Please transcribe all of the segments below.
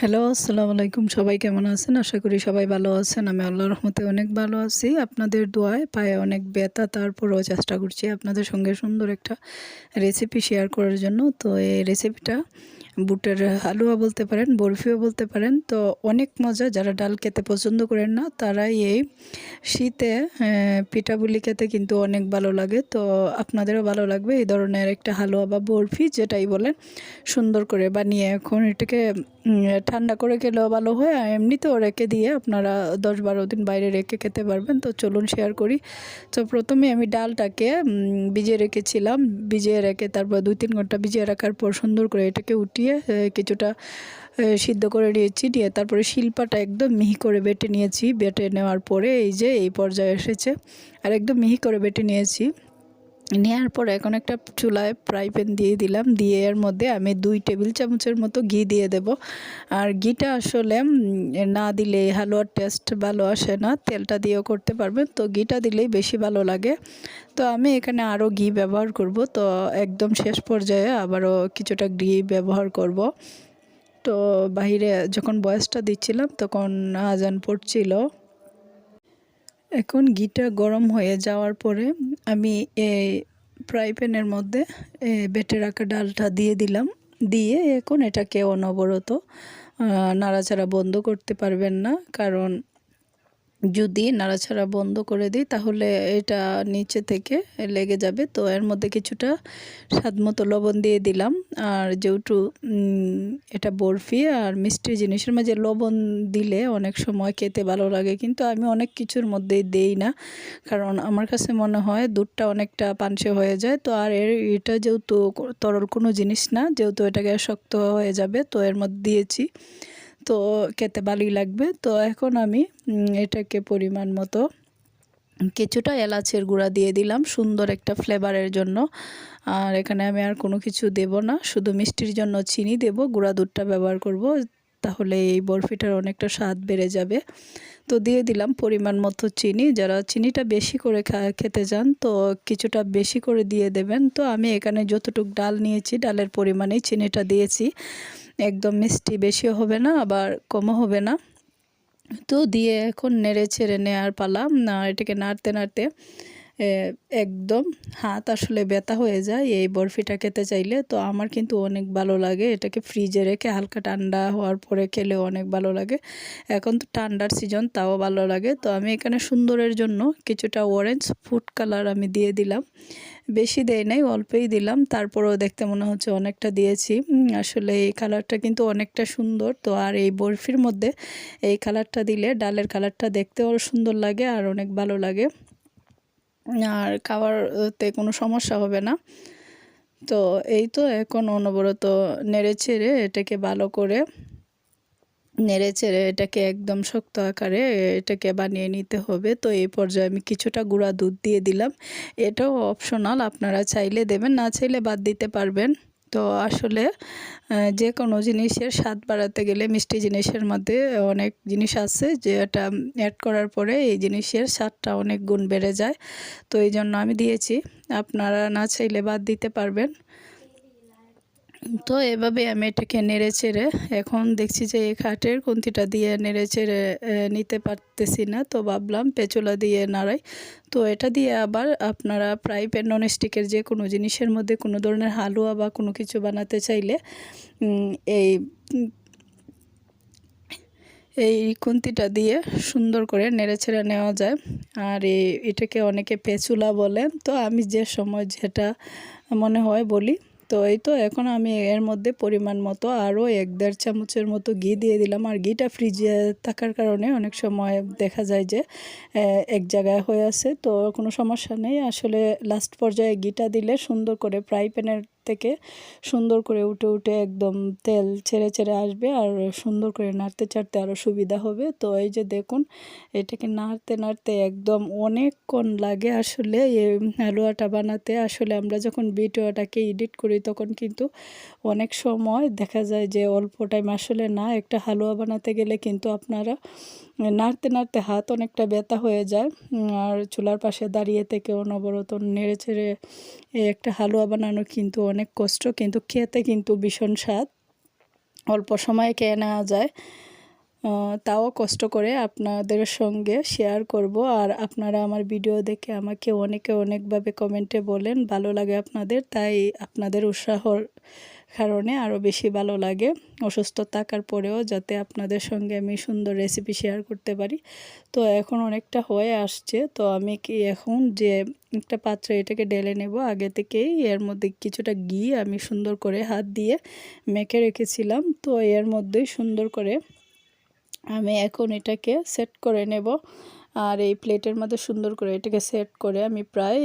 Hello, আসসালামু আলাইকুম। সবাই কেমন আছেন? আশা করি সবাই ভালো আছেন। আমি আল্লাহ রহমতে অনেক ভালো আছি। আপনাদের দোয়ায় পায়ে অনেক ব্যথা, তারপরেও চেষ্টা করছি আপনাদের সঙ্গে সুন্দর একটা রেসিপি শেয়ার করার জন্য। তো এই রেসিপিটা বুটের হালুয়া বলতে পারেন, বরফিও বলতে পারেন, তো অনেক মজা। যারা ডাল খেতে পছন্দ করেন না, তারাই এই শীতে পিঠাগুলি খেতে কিন্তু অনেক ভালো লাগে। তো আপনাদেরও ভালো লাগবে এই ধরনের একটা হালুয়া বা বরফি, যেটাই বলেন, সুন্দর করে বানিয়ে এখন এটাকে ঠান্ডা করে খেলেও ভালো হয়। আর এমনিতেও রেখে দিয়ে আপনারা দশ বারো দিন বাইরে রেখে খেতে পারবেন। তো চলুন শেয়ার করি। তো প্রথমে আমি ডালটাকে ভিজিয়ে রেখেছিলাম। ভিজিয়ে রেখে তারপর দুই তিন ঘণ্টা ভিজিয়ে রাখার পর সুন্দর করে এটাকে উঠিয়ে কিছুটা সিদ্ধ করে নিয়েছি, নিয়ে তারপরে শিল্পাটা একদম মিহি করে বেটে নিয়েছি। বেটে নেওয়ার পরে এই যে এই পর্যায়ে এসেছে। আর একদম মিহি করে বেটে নিয়েছি। নেওয়ার পর এখন একটা চুলায় ফ্রাই প্যান দিয়ে দিলাম। দিয়ে এর মধ্যে আমি দুই টেবিল চামচের মতো ঘি দিয়ে দেব। আর ঘিটা আসলে না দিলে হালুয়ার টেস্ট ভালো আসে না, তেলটা দিয়েও করতে পারবেন। তো ঘিটা দিলেই বেশি ভালো লাগে। তো আমি এখানে আরও ঘি ব্যবহার করব। তো একদম শেষ পর্যায়ে আবারও কিছুটা ঘি ব্যবহার করব। তো বাহিরে যখন বয়সটা দিচ্ছিলাম, তখন আজান পড়ছিল। এখন ঘিটা গরম হয়ে যাওয়ার পরে আমি এই ফ্রাই প্যানের মধ্যে বেটে রাখা ডালটা দিয়ে দিলাম। দিয়ে এখন এটাকে অনবরত নাড়াচাড়া বন্ধ করতে পারবেন না, কারণ যদি নাড়াচাড়া বন্ধ করে দিই, তাহলে এটা নিচে থেকে লেগে যাবে। তো এর মধ্যে কিছুটা স্বাদ মতো লবণ দিয়ে দিলাম। আর যেহেতু এটা বরফি আর মিষ্টি জিনিসের মাঝে লবণ দিলে অনেক সময় খেতে ভালো লাগে। কিন্তু আমি অনেক কিছুর মধ্যেই দেই না, কারণ আমার কাছে মনে হয় দুধটা অনেকটা পানসে হয়ে যায়। তো আর এর, এটা যেহেতু তরল কোনো জিনিস না, যেহেতু এটাকে শক্ত হয়ে যাবে, তো এর মধ্যে দিয়েছি। তো খেতে ভালোই লাগবে। তো এখন আমি এটাকে পরিমাণ মতো কিছুটা এলাচের গুঁড়া দিয়ে দিলাম সুন্দর একটা ফ্লেভারের জন্য। আর এখানে আমি আর কোনো কিছু দেব না, শুধু মিষ্টির জন্য চিনি দেব, গুঁড়া দুধটা ব্যবহার করব, তাহলে এই বরফিটার অনেকটা স্বাদ বেড়ে যাবে। তো দিয়ে দিলাম পরিমাণ মতো চিনি, যারা চিনিটা বেশি করে খেতে চান তো কিছুটা বেশি করে দিয়ে দেবেন। তো আমি এখানে যতটুকু ডাল নিয়েছি, ডালের পরিমাণেই চিনিটা দিয়েছি। একদম মিষ্টি বেশিও হবে না, আবার কমও হবে না। তো দিয়ে এখন নেড়ে ছেড়ে নেওয়ার পালাম না, এটাকে নাড়তে নাড়তে একদম হাত আসলে ব্যথা হয়ে যায় এই বরফিটা খেতে চাইলে। তো আমার কিন্তু অনেক ভালো লাগে, এটাকে ফ্রিজে রেখে হালকা ঠান্ডা হওয়ার পরে খেলেও অনেক ভালো লাগে। এখন তো ঠান্ডার সিজন, তাও ভালো লাগে। তো আমি এখানে সুন্দরের জন্য কিছুটা অরেঞ্জ ফুড কালার আমি দিয়ে দিলাম। বেশি দেয় নাই, অল্পই দিলাম। তারপরেও দেখতে মনে হচ্ছে অনেকটা দিয়েছি। আসলে এই কালারটা কিন্তু অনেকটা সুন্দর। তো আর এই বরফির মধ্যে এই কালারটা দিলে, ডালের কালারটা দেখতেও সুন্দর লাগে আর অনেক ভালো লাগে। আর খাওয়ারতে কোনো সমস্যা হবে না। তো এই তো এখন অনবরত নেড়ে ছেড়ে এটাকে ভালো করে নেড়ে চেড়ে এটাকে একদম শক্ত আকারে এটাকে বানিয়ে নিতে হবে। তো এই পর্যায়ে আমি কিছুটা গুঁড়া দুধ দিয়ে দিলাম। এটাও অপশনাল আপনারা চাইলে দেবেন, না চাইলে বাদ দিতে পারবেন। তো আসলে যে কোনো জিনিসের স্বাদ বাড়াতে গেলে মিষ্টি জিনিসের মধ্যে অনেক জিনিস আছে, যে এটা অ্যাড করার পরে এই জিনিসের স্বাদটা অনেক গুণ বেড়ে যায়। তো এই জন্য আমি দিয়েছি। আপনারা না চাইলে বাদ দিতে পারবেন। তো এভাবে আমি এটাকে নেড়ে চেড়ে এখন দেখছি যে এই খাটের কুন্তিটা দিয়ে নেড়ে চেড়ে নিতে পারতেছি না। তো ভাবলাম পেঁচুলা দিয়ে নাড়াই। তো এটা দিয়ে আবার আপনারা ফ্রাই প্যান ননস্টিকের যে কোনো জিনিসের মধ্যে কোনো ধরনের হালুয়া বা কোনো কিছু বানাতে চাইলে এই এই খুন্তিটা দিয়ে সুন্দর করে নেড়ে ছেড়ে নেওয়া যায়। আর এটাকে অনেকে পেঁচুলা বলেন তো আমি যে সময় যেটা মনে হয় বলি তো এই তো এখন আমি এর মধ্যে পরিমাণ মতো আরও এক দেড় চামচের মতো ঘি দিয়ে দিলাম। আর ঘিটা ফ্রিজে থাকার কারণে অনেক সময় দেখা যায় যে এক জায়গায় হয়ে আছে। তো কোনো সমস্যা নেই। আসলে লাস্ট পর্যায়ে ঘিটা দিলে সুন্দর করে ফ্রাই প্যানের থেকে সুন্দর করে উঠে উঠে একদম তেল ছেড়ে ছেড়ে আসবে আর সুন্দর করে নাড়তে, চাড়তে আরও সুবিধা হবে। তো এই যে দেখুন, এটাকে নাড়তে নাড়তে একদম অনেকক্ষণ লাগে আসলে এই হালুয়াটা বানাতে। আসলে আমরা যখন ভিডিওটাকে এডিট করি তখন কিন্তু অনেক সময় দেখা যায় যে অল্প টাইম আসলে না, একটা হালুয়া বানাতে গেলে কিন্তু আপনারা নাড়তে নাড়তে হাত অনেকটা ব্যথা হয়ে যায় আর চুলার পাশে দাঁড়িয়ে থেকে অনবরত নেড়ে ছেড়ে একটা হালুয়া বানানো কিন্তু অনেক কষ্ট, কিন্তু খেতে কিন্তু ভীষণ স্বাদ। অল্প সময়ে খেয়ে নেওয়া যায়। তাও কষ্ট করে আপনাদের সঙ্গে শেয়ার করব। আর আপনারা আমার ভিডিও দেখে আমাকে অনেকে অনেকভাবে কমেন্টে বলেন, ভালো লাগে আপনাদের, তাই আপনাদের উৎসাহর কারণে আরও বেশি ভালো লাগে। অসুস্থ থাকার পরেও যাতে আপনাদের সঙ্গে আমি সুন্দর রেসিপি শেয়ার করতে পারি। তো এখন অনেকটা হয়ে আসছে। তো আমি কি এখন যে একটা পাত্রে এটাকে ডেলে নেব, আগে থেকেই এর মধ্যে কিছুটা ঘি আমি সুন্দর করে হাত দিয়ে মেখে রেখেছিলাম। তো এর মধ্যেই সুন্দর করে আমি এখন এটাকে সেট করে নেব। আর এই প্লেটের মধ্যে সুন্দর করে এটাকে সেট করে আমি প্রায়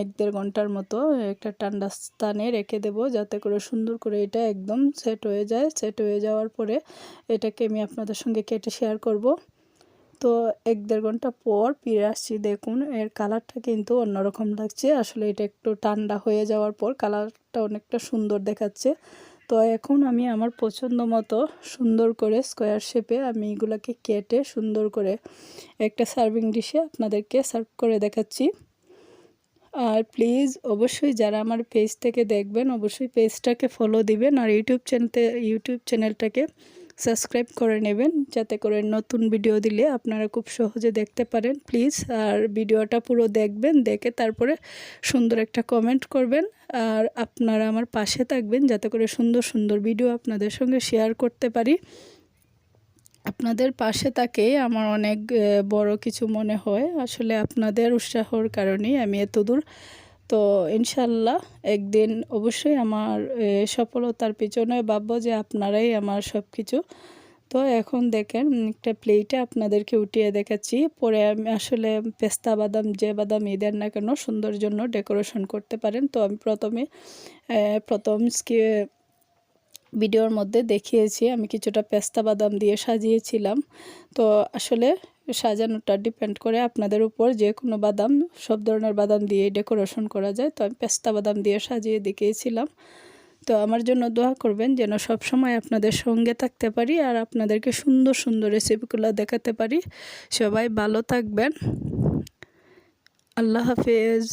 এক দেড় ঘণ্টার মতো একটা ঠান্ডা স্থানে রেখে দেব যাতে করে সুন্দর করে এটা একদম সেট হয়ে যায়। সেট হয়ে যাওয়ার পরে এটাকে আমি আপনাদের সঙ্গে কেটে শেয়ার করব। তো এক দেড় ঘণ্টা পর ফিরে আসছি, দেখুন এর কালারটা কিন্তু অন্যরকম লাগছে। আসলে এটা একটু ঠান্ডা হয়ে যাওয়ার পর কালারটা অনেকটা সুন্দর দেখাচ্ছে। তো এখন আমি আমার পছন্দ মতো সুন্দর করে স্কোয়ার শেপে আমি এগুলোকে কেটে সুন্দর করে একটা সার্ভিং ডিশে আপনাদেরকে সার্ভ করে দেখাচ্ছি। আর প্লিজ অবশ্যই যারা আমার পেজ থেকে দেখবেন, অবশ্যই পেজটাকে ফলো দিবেন। আর ইউটিউব চ্যানেল ইউটিউব চ্যানেলটাকে সাবস্ক্রাইব করে নেবেন, যাতে করে নতুন ভিডিও দিলে আপনারা খুব সহজে দেখতে পারেন প্লিজ আর ভিডিওটা পুরো দেখবেন, দেখে তারপরে সুন্দর একটা কমেন্ট করবেন। আর আপনারা আমার পাশে থাকবেন, যাতে করে সুন্দর সুন্দর ভিডিও আপনাদের সঙ্গে শেয়ার করতে পারি। আপনাদের পাশে তাকে আমার অনেক বড় কিছু মনে হয়। আসলে আপনাদের উৎসাহর কারণেই আমি এত দূর তো ইনশাল্লাহ একদিন অবশ্যই আমার সফলতার পিছনে ভাববো যে আপনারাই আমার সব কিছু তো এখন দেখেন, একটা প্লেটে আপনাদেরকে উঠিয়ে দেখাচ্ছি। পরে আমি আসলে পেস্তা বাদাম, যে বাদামই দেন না কেন, সুন্দর জন্য ডেকোরেশন করতে পারেন। তো আমি প্রথমে প্রথম ভিডিওর মধ্যে দেখিয়েছি। আমি কিছুটা পেস্তা বাদাম দিয়ে সাজিয়েছিলাম। তো আসলে সাজানোটা ডিপেন্ড করে আপনাদের উপর যে কোনো বাদাম, সব ধরনের বাদাম দিয়ে ডেকোরেশন করা যায়। তো আমি পেস্তা বাদাম দিয়ে সাজিয়ে দেখিয়েছিলাম। তো আমার জন্য দোয়া করবেন যেন সব সময় আপনাদের সঙ্গে থাকতে পারি আর আপনাদেরকে সুন্দর সুন্দর রেসিপিগুলো দেখাতে পারি। সবাই ভালো থাকবেন। আল্লাহ হাফেজ।